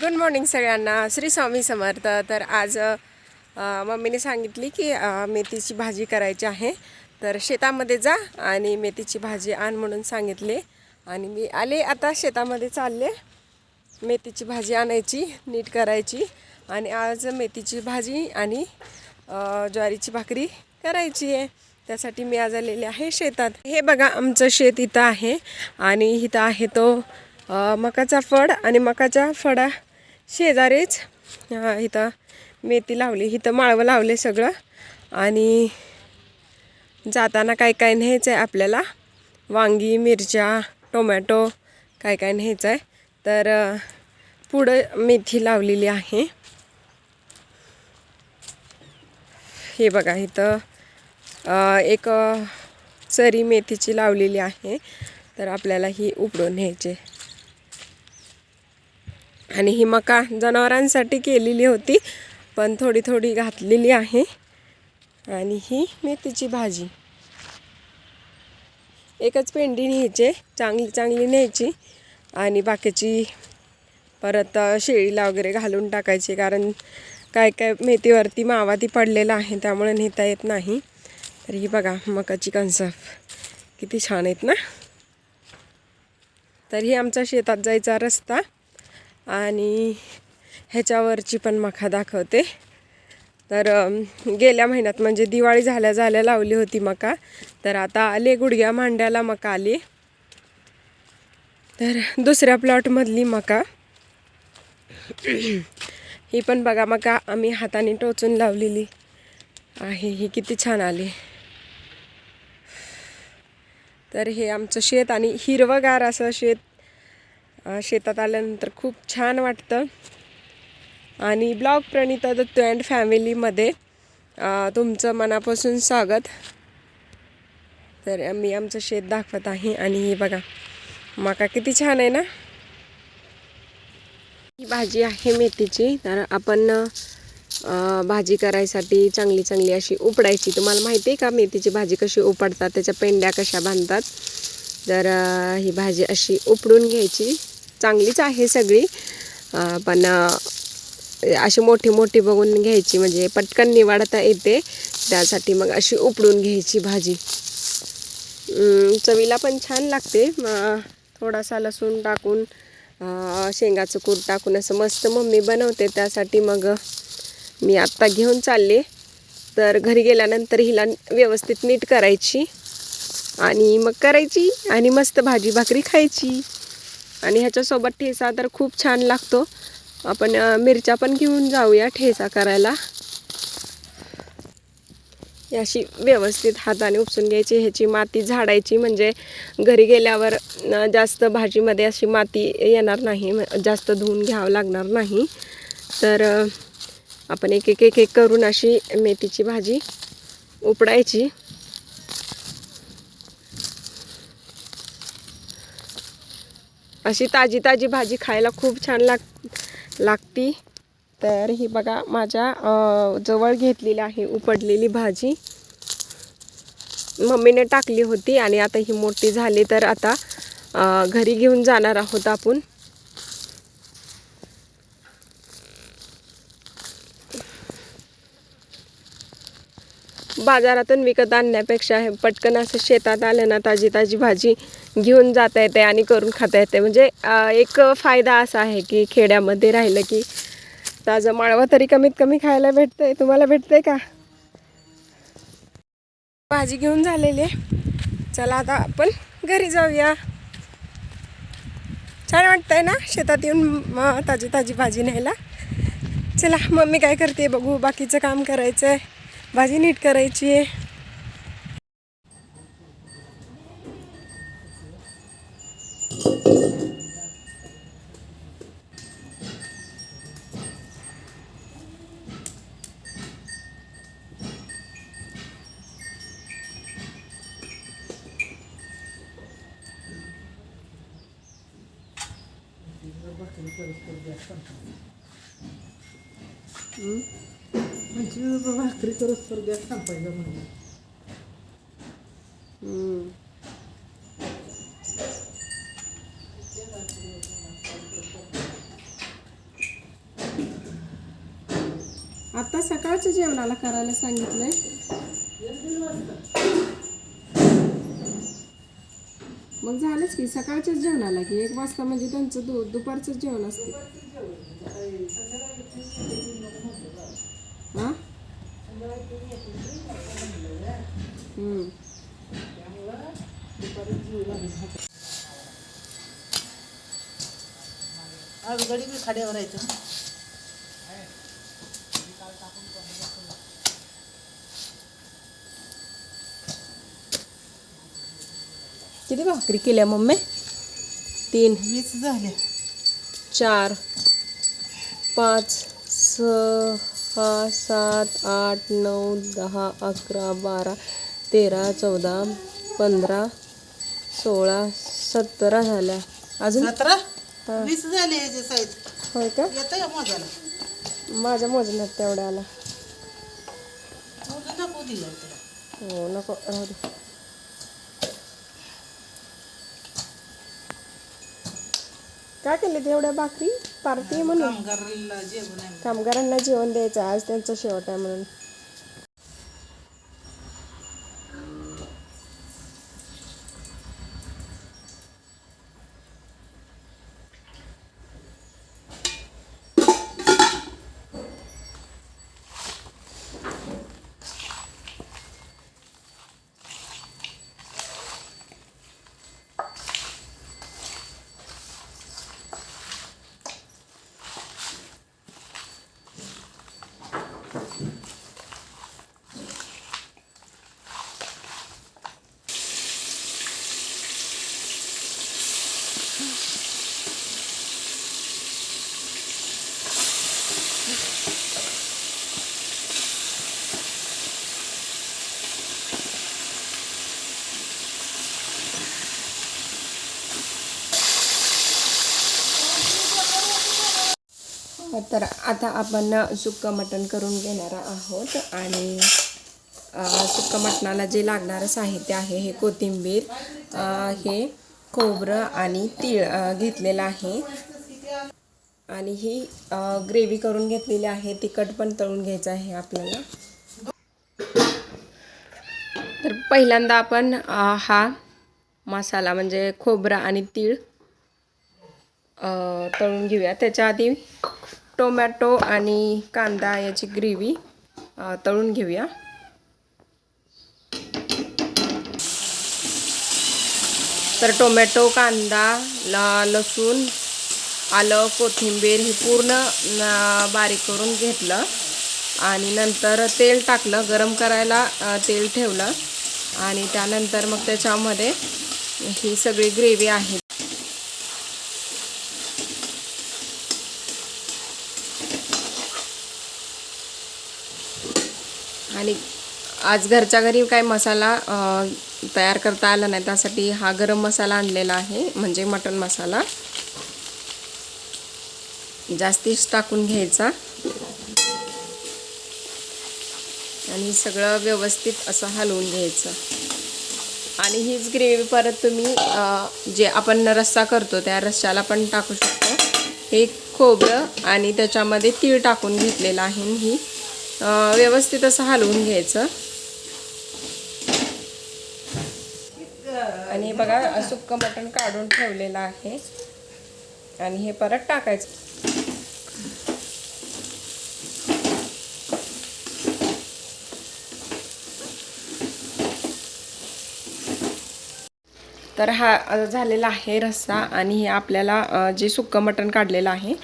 Good morning सगळ्यांना. श्री स्वामी समर्थ. तर आज मम्मीने सांगितली की मेथीची भाजी करायची आहे. तर शेतामध्ये जा आणि मेथीची भाजी आण म्हणून सांगितले. आणि मी आले आता शेतामध्ये चालले. मेथीची भाजी आणायची नीट करायची. आणि आज मेथीची भाजी आणि ज्वारीची भाकरी करायची आहे. त्यासाठी मी आज आलेले आहे शेतात. हे बघा आमचं शेत इथं आहे. आणि इथं आहे तो मकाचा फड आणि मकाच्या फडा शेजारीच इथं मेथी लावली. इथं माळवं लावले सगळं. आणि जाताना काय काय न्यायचं आहे आपल्याला? वांगी मिरच्या टोमॅटो काय काय न्यायचं आहे तर पुढं मेथी लावलेली आहे. हे बघा इथं एक सरी मेथीची लावलेली आहे. तर आपल्याला ही उपडून न्यायची आणि ही मका जनावरांसाठी केलेली होती पण थोडी थोडी घातलेली आहे. आणि ही मेथीची भाजी. एकच पेंडी न्यायची चांगली चांगली न्यायची. आणि बाकीची परत शेळीला वगैरे घालून टाकायची कारण काय काय मेथीवरती मावा ती पडलेला आहे त्यामुळे नेता येत नाही. तर ही बघा मकाची कणसं. किती छान आहेत ना? तर ही आमचा शेतात जायचा रस्ता. आणि ह्याच्यावरची पण मका दाखवते. तर गेल्या महिन्यात म्हणजे दिवाळी झाल्या झाल्या लावली होती मका तर आता आले गुडघ्या मांड्याला मका आली. तर दुसऱ्या प्लॉटमधली मका ही पण बघा मका आम्ही हाताने टोचून लावलेली आहे. ही किती छान आली. तर हे आमचं शेत आणि हिरवगार असं शेत शेतात आल्यानंतर खूप छान वाटतं. आणि ब्लॉग प्रणिता दत्तू अँड फॅमिलीमध्ये तुमचं मनापासून स्वागत. तर मी आमचं शेत दाखवत आहे आणि हे बघा मका किती छान आहे ना? ही भाजी आहे मेथीची तर आपण भाजी करायसाठी चांगली चांगली अशी उपडायची. तुम्हाला माहिती आहे का मेथीची भाजी कशी उपडतात त्याच्या पेंड्या कशा बांधतात? तर ही भाजी अशी उपडून घ्यायची. चांगलीच आहे सगळी. पण अशी मोठी मोठी बघून घ्यायची म्हणजे पटकन निवाडता येते. त्यासाठी मग अशी उपडून घ्यायची भाजी. चवीला पण छान लागते. थोडासा लसूण टाकून शेंगाचं कूट टाकून असं मस्त मम्मी बनवते. त्यासाठी मग मी आत्ता घेऊन चालले. तर घरी गेल्यानंतर हिला व्यवस्थित नीट करायची. आणि मग करायची आणि मस्त भाजी भाकरी खायची. आणि ह्याच्यासोबत ठेचा तर खूप छान लागतो. आपण मिरच्या पण घेऊन जाऊया ठेचा करायला. अशी व्यवस्थित हाताने उपसून घ्यायची. ह्याची माती झाडायची म्हणजे घरी गेल्यावर जास्त भाजीमध्ये अशी माती येणार नाही. म- जास्त धुवून घ्यावं लागणार नाही. तर आपण एक एक एक एक करून अशी मेथीची भाजी उपडायची. अशी ताजी ताजी भाजी खायला खूप छान लाग लागती. तर ही बघा माझ्या जवळ घेतलेली आहे उपडलेली भाजी. मम्मीने टाकली होती आणि आता ही मोठी झाली तर आता घरी घेऊन जाणार आहोत आपण. बाजारातून विकत आणण्यापेक्षा हे पटकन असं शेतात आलं ना ताजी ताजी भाजी घेऊन जाता येते आणि करून खाता येते म्हणजे एक फायदा असा आहे की खेड्यामध्ये राहिलं की ताजं माळवं तरी कमीत कमी खायला भेटतं आहे तुम्हाला भेटतंय का? भाजी घेऊन झालेली आहे. चला आता आपण घरी जाऊया. छान वाटतंय ना? शेतात येऊन मग ताजी ताजी भाजी न्यायला. चला मम्मी काय करते बघू. बाकीचं काम करायचं आहे भाजी नीट करायची आहे पंचवीस रुपये भाकरी करत तर गॅस आत्ता आता सकाळच्या जेवणाला करायला सांगितलंय. मग झालंच की सकाळच्याच जेवणाला की एक वाजता म्हणजे त्यांचं दु दुपारचंच जेवण असते. हां? आज गडी बी खाड्यावर येतो किती भाकरी केल्या मम्मी? तीन. वीस झाले चार. पाच सहा सात आठ नऊ दहा अकरा बारा तेरा चौदा पंधरा सोळा सतरा झाल्या. अजून? सतरा. वीस झाले याचे साईज होय का? येतं का मोजायला? माझ्या मोजण्यात तेवढ्या आला. दिलं हो नको राहू दे. काय केले तेवढ्या भाकरी? पार्टी म्हणून? कामगारांना जेवण द्यायचं आज त्यांचा शेवट आहे म्हणून. तर आता आपण सुक्कं मटण करून घेणार आहोत आणि अ, सुक्कं मटणाला जे लागणारं साहित्य आहे हे कोथिंबीर हे खोबरं आणि तीळ घेतलेलं आहे. आणि ही ग्रेव्ही करून घेतलेली आहे. तिखट पण तळून घ्यायचं आहे आपल्याला. तर पहिल्यांदा आपण हा मसाला म्हणजे खोबरं आणि तीळ तळून घेऊया. त्याच्या आधी टोमॅटो आणि कांदा याची ग्रेव्ही तळून घेऊया. तर टोमॅटो कांदा ल लसूण आलं कोथिंबीर हे पूर्ण बारीक करून घेतलं. आणि नंतर तेल टाकलं गरम करायला तेल ठेवलं. आणि त्यानंतर मग त्याच्यामध्ये ही सगळी ग्रेव्ही आहे. आणि आज घरच्या घरी काही मसाला तयार करता आला नाही त्यासाठी हा गरम मसाला आणलेला आहे म्हणजे मटण मसाला. जास्तीच टाकून घ्यायचा. आणि सगळं व्यवस्थित असं हलवून घ्यायचं. आणि हीच ग्रेव्ही परत तुम्ही जे आपण रस्सा करतो त्या रस्स्याला पण टाकू शकतो. हे खोबरं आणि त्याच्यामध्ये तीळ टाकून घेतलेलं आहे ही व्यवस्थित असं हलवून घ्यायचं. आणि हे बघा सुक्क मटण काढून ठेवलेलं आहे. आणि हे परत टाकायचं. तर हा झालेला आहे रस्सा आणि हे आपल्याला जे सुक्कं मटण काढलेलं आहे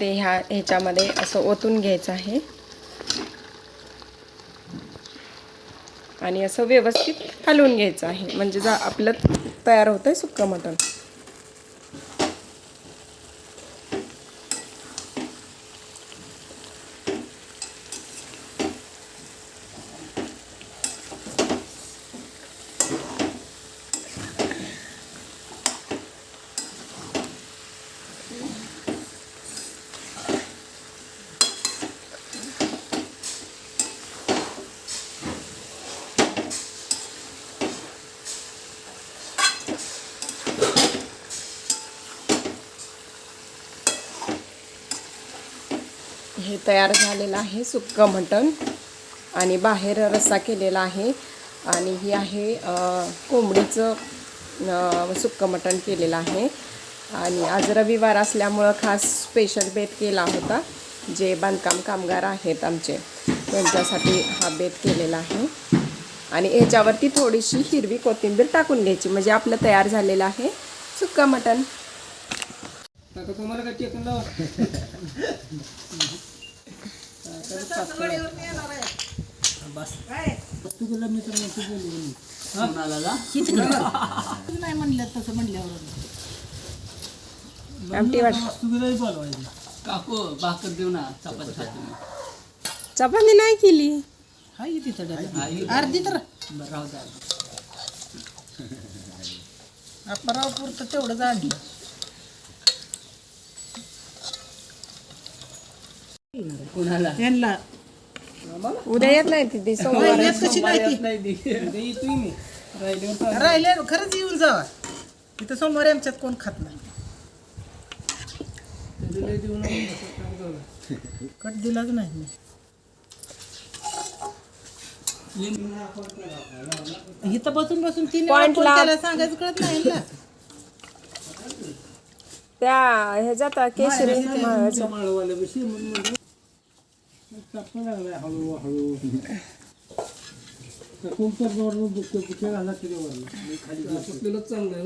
ते ह्या ह्याच्यामध्ये असं ओतून घ्यायचं आहे. आणि असं व्यवस्थित हलवून घ्यायचं आहे. म्हणजे जा आपलं तयार होतं आहे सुक्कं मटण. हे तयार झालेलं आहे सुक्कं मटण. आणि बाहेर रस्सा केलेला आहे. आणि ही आहे कोंबडीचं सुक्कं मटण केलेलं आहे. आणि आज रविवार असल्यामुळं खास स्पेशल बेत केला होता जे बांधकाम कामगार आहेत आमचे. त्यांच्यासाठी हा बेत केलेला आहे. आणि ह्याच्यावरती थोडीशी हिरवी कोथिंबीर टाकून घ्यायची म्हणजे आपलं तयार झालेलं आहे सुक्का मटण. आता तुम्हाला बस. तू गेला मी तर तू गेली नाही म्हणलं तसं म्हणल्यावर. आमटी वाट तू गेला बोलवायचं. काकू भाकर देऊ ना चपाती खातो. चपाती नाही केली. हाय तिथं. हा, ही- अर्धी तर. बरं, राहू द्या. अपराव पुरतं तेवढंच आणलं कुणाला? यांना. उद्या येत नाही ती सोमवार येत कशी नाही ती? नाही दे. येतोय मी. राहिले खरंच येऊन जावा इथं सोमवारी आमच्यात कोण खात नाही. कट दिलाच नाही मी. इथं बसून बसून तीन वेळा Point फोन लाव. केला सांगायचं कळत नाही ना त्या ह्याच्यात केशरी ह्याच्यात. चांगलं आहे